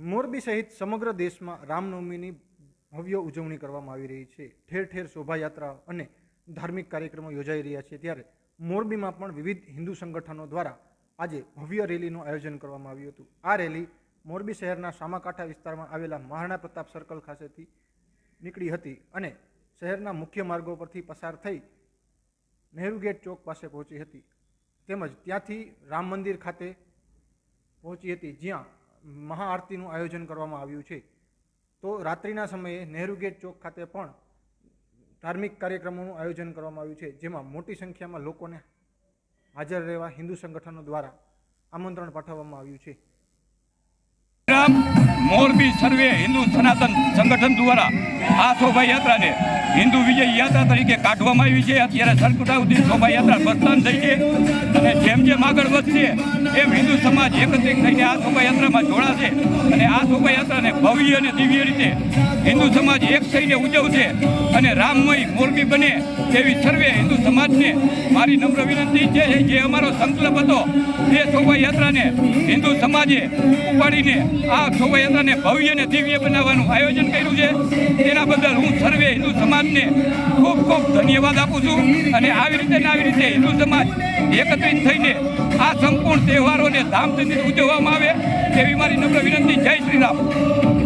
મોરબી સહિત સમગ્ર દેશમાં રામનવમીની ભવ્ય ઉજવણી કરવામાં આવી રહી છે. ઠેર ઠેર શોભાયાત્રા અને ધાર્મિક કાર્યક્રમો યોજાઈ રહ્યા છે. ત્યારે મોરબીમાં પણ વિવિધ હિન્દુ સંગઠનો દ્વારા આજે ભવ્ય રેલીનું આયોજન કરવામાં આવ્યું હતું. આ રેલી મોરબી શહેરના સામાકાંઠા વિસ્તારમાં આવેલા મહારાણા પ્રતાપ સર્કલ ખાતેથી નીકળી હતી અને શહેરના મુખ્ય માર્ગો પરથી પસાર થઈ નહેરુ ગેટ ચોક પાસે પહોંચી હતી. તેમજ ત્યાંથી રામ મંદિર ખાતે પહોંચી હતી, જ્યાં મહાઆરતીનું આયોજન કરવામાં આવ્યું છે. તો રાત્રિના સમયે નહેરુ ગેટ ચોક ખાતે પણ ધાર્મિક કાર્યક્રમોનું આયોજન કરવામાં આવ્યું છે, જેમાં મોટી સંખ્યામાં લોકોને હાજર રહેવા હિન્દુ સંગઠનો દ્વારા આમંત્રણ પાઠવવામાં આવ્યું છે. મોરબી સર્વે હિન્દુ સનાતન સંગઠન દ્વારા આ શોભાયાત્રાને હિન્દુ વિજય યાત્રા તરીકે કાઢવામાં આવી છે. અત્યારે સુધી શોભાયાત્રા પ્રસ્થાન થઈ છે. અને જેમ જેમ આગળ વધશે, એમ હિન્દુ સમાજ એકત્રિત થઈને આ શોભાયાત્રામાં જોડાશે. અને આ શોભાયાત્રાને ભવ્ય અને દિવ્ય રીતે હિન્દુ સમાજ એક થઈને ઉજવશે અને રામમય મોરબી બને તેવી સર્વે હિન્દુ સમાજને મારી નમ્ર વિનંતી છે. જે અમારો સંકલ્પ હતો, તે શોભાયાત્રાને હિન્દુ સમાજે ઉપાડીને આ શોભાયાત્રાને ભવ્ય અને દિવ્ય બનાવવાનું આયોજન કર્યું છે. તેના બદલ હું સર્વે હિન્દુ સમાજને ખૂબ ખૂબ ધન્યવાદ આપું છું અને આવી રીતે ને આવી રીતે હિન્દુ સમાજ એકત્રિત થઈને આ સંપૂર્ણ તહેવારોને ધામધૂમથી ઉજવવામાં આવે તેવી મારી નમ્ર વિનંતી. જય શ્રી રામ.